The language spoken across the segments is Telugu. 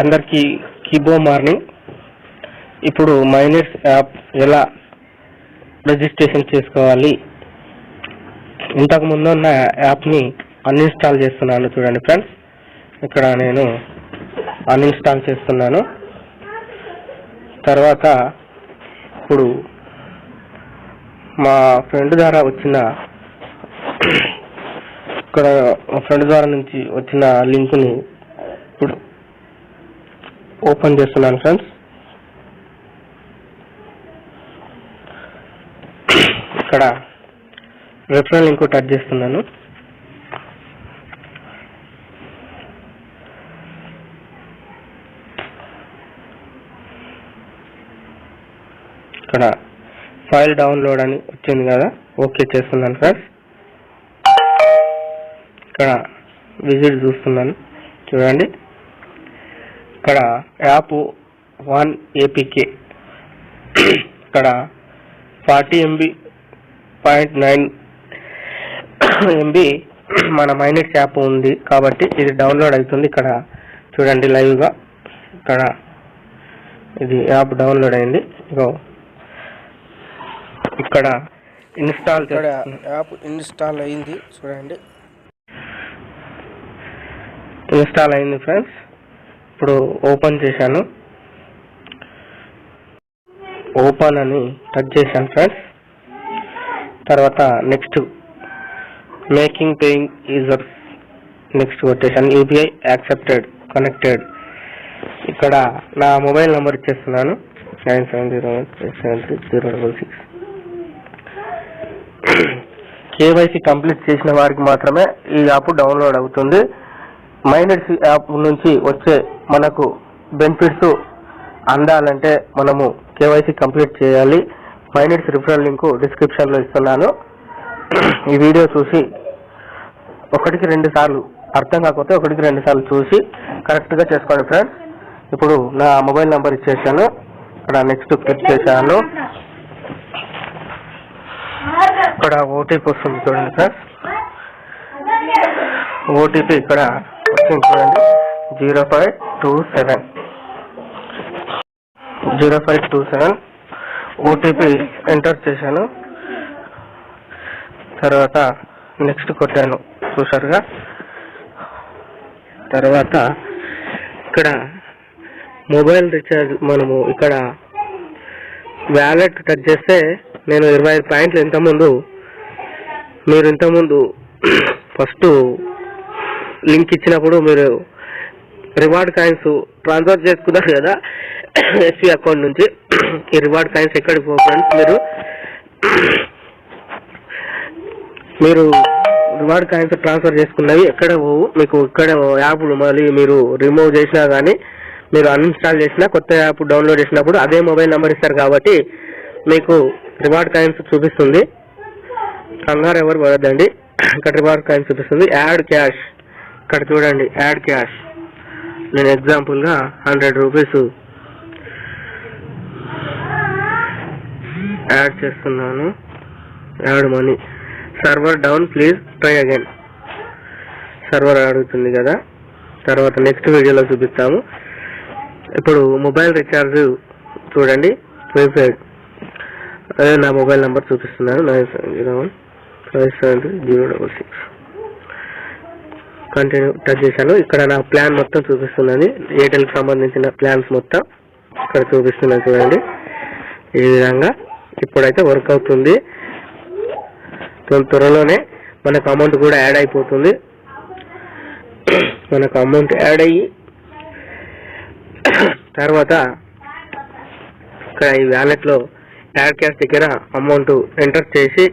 అందరికీ కీబో మార్నింగ్. ఇప్పుడు మైనర్స్ యాప్ ఎలా రిజిస్ట్రేషన్ చేసుకోవాలి? ఇంతకు ముందు ఉన్న యాప్ని అన్ఇన్స్టాల్ చేస్తున్నాను చూడండి ఫ్రెండ్స్. ఇక్కడ నేను అన్ఇన్స్టాల్ చేస్తున్నాను. తర్వాత ఇప్పుడు మా ఫ్రెండ్ ద్వారా వచ్చిన ఇక్కడ మా ఫ్రెండ్ ద్వారా నుంచి వచ్చిన లింక్ని ఇప్పుడు ఓపెన్ చేస్తున్నాను ఫ్రెండ్స్ ఇక్కడ రెఫరల్ లింక్ టచ్ చేస్తున్నాను. ఇక్కడ ఫైల్ డౌన్లోడ్ అని వచ్చింది కదా ఓకే చేస్తున్నాను ఫ్రెండ్స్ ఇక్కడ విజిట్ చూస్తున్నాను. చూడండి. ఇక్కడ యాప్ వన్ ఏపీకే. ఇక్కడ forty MB point nine MB మన మైనెట్స్ యాప్ ఉంది కాబట్టి ఇది డౌన్లోడ్ అవుతుంది. ఇక్కడ చూడండి లైవ్గా. ఇక్కడ ఇది యాప్ డౌన్లోడ్ అయింది. ఇగో. ఇక్కడ ఇన్స్టాల్ యాప్ ఇన్స్టాల్ అయింది. చూడండి. ఇన్స్టాల్ అయింది ఫ్రెండ్స్. ఇప్పుడు ఓపెన్ చేశాను. ఓపెన్ అని టచ్ చేశాను ఫ్రెండ్స్. తర్వాత next making paying users next కొట్టేశాను. UPI accepted connected. ఇక్కడ నా మొబైల్ నెంబర్ ఇచ్చేస్తున్నాను. Nine seven zero seven three zero double six. KYC complete చేసిన వారికి మాత్రమే ఈ యాప్ డౌన్లోడ్ అవుతుంది. మైనర్స్ యాప్ నుంచి వచ్చే మనకు బెనిఫిట్స్ అందాలంటే మనము కేవైసీ కంప్లీట్ చేయాలి. మైనర్స్ రిఫరల్ లింక్ డిస్క్రిప్షన్లో ఇస్తున్నాను. ఈ వీడియో చూసి ఒకటికి రెండు సార్లు అర్థం కాకపోతే ఒకటికి రెండు సార్లు చూసి కరెక్ట్గా చేసుకోండి ఫ్రెండ్స్ ఇప్పుడు నా మొబైల్ నంబర్ ఇచ్చేసాను. ఇక్కడ నెక్స్ట్ క్లిక్ చేశాను. ఇక్కడ ఓటీపీ వస్తుంది చూడండి ఫ్రెండ్స్ ఓటీపీ ఇక్కడ వచ్చింది చూడండి. Zero five two seven zero five two seven OTP enter చేశాను. తర్వాత నెక్స్ట్ కొట్టాను. చూసారుగా తర్వాత ఇక్కడ మొబైల్ రీఛార్జ్ మనము ఇక్కడ వ్యాలెట్ టచ్ చేస్తే నేను ఇరవై ఐదు పాయింట్లు ఇంతకుముందు మీరు ఇంతకుముందు ఫస్ట్ లింక్ ఇచ్చినప్పుడు మీరు రివార్డ్ కాయిన్స్ ట్రాన్స్ఫర్ చేసుకున్నారు కదా ఎస్పీ అకౌంట్ నుంచి. ఈ రివార్డ్ కాయిన్స్ ఎక్కడికి పో ఫ్రెండ్స్ మీరు మీరు రివార్డ్ కాయిన్స్ ట్రాన్స్ఫర్ చేసుకున్నవి ఎక్కడ పోవు మీకు ఇక్కడ యాప్లు మళ్ళీ మీరు రిమూవ్ చేసినా కానీ మీరు అన్ఇన్స్టాల్ చేసినా కొత్త యాప్ డౌన్లోడ్ చేసినప్పుడు అదే మొబైల్ నెంబర్ ఇస్తారు కాబట్టి మీకు రివార్డ్ కాయిన్స్ చూపిస్తుంది. కంగారు ఎవరు పడద్దండి. ఇక్కడ రివార్డ్ కాయిన్స్ చూపిస్తుంది. Add cash. ఇక్కడ చూడండి. Add cash. నేను ఎగ్జాంపుల్గా హండ్రెడ్ రూపీస్ యాడ్ చేస్తున్నాను add money. Server down please try again. Server అడుగుతుంది కదా. తర్వాత నెక్స్ట్ వీడియోలో చూపిస్తాము. ఇప్పుడు మొబైల్ రీఛార్జ్ చూడండి. ప్రీపెయిడ్. అదే నా మొబైల్ నెంబర్ చూపిస్తున్నాను. Nine seven zero one five seven three zero double six. Continue touch చేశాను. ఇక్కడ నా ప్లాన్ మొత్తం చూపిస్తున్నది. ఎయిర్టెల్కి సంబంధించిన ప్లాన్స్ మొత్తం ఇక్కడ చూపిస్తున్నాను చూడండి. ఈ విధంగా ఇప్పుడైతే వర్క్ అవుతుంది. త్వరలోనే మనకు అమౌంట్ కూడా యాడ్ అయిపోతుంది. మనకు అమౌంట్ యాడ్ అయ్యి తర్వాత ఇక్కడ ఈ వ్యాలెట్లో యాడ్ క్యాష్ దగ్గర అమౌంట్ ఎంటర్ చేసి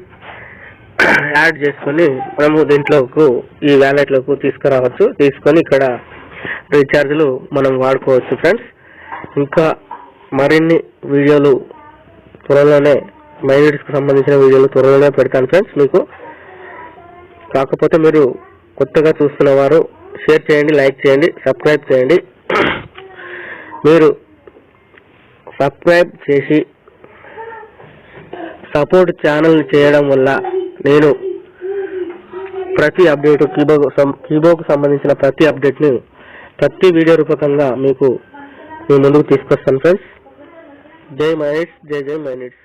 యాడ్ చేసుకొని మనము దీంట్లోకు ఈ వ్యాలెట్లోకి తీసుకురావచ్చు. తీసుకొని ఇక్కడ రీఛార్జ్లు మనం వాడుకోవచ్చు ఫ్రెండ్స్. ఇంకా మరిన్ని వీడియోలు త్వరలోనే మైనీడ్స్ సంబంధించిన వీడియోలు త్వరలోనే పెడతాను ఫ్రెండ్స్ మీకు. కాకపోతే మీరు కొత్తగా చూస్తున్న వారు షేర్ చేయండి లైక్ చేయండి సబ్స్క్రైబ్ చేయండి. మీరు సబ్స్క్రైబ్ చేసి సపోర్ట్ ఛానల్ చేయడం వల్ల నేను ప్రతి అప్డేట్ కీబోర్డ్ కీబోర్డ్కు సంబంధించిన ప్రతి అప్డేట్ని ప్రతి వీడియో రూపకంగా మీకు మీ ముందుకు తీసుకొస్తాను ఫ్రెండ్స్. జై మహేష్ జై జై మైనిట్స్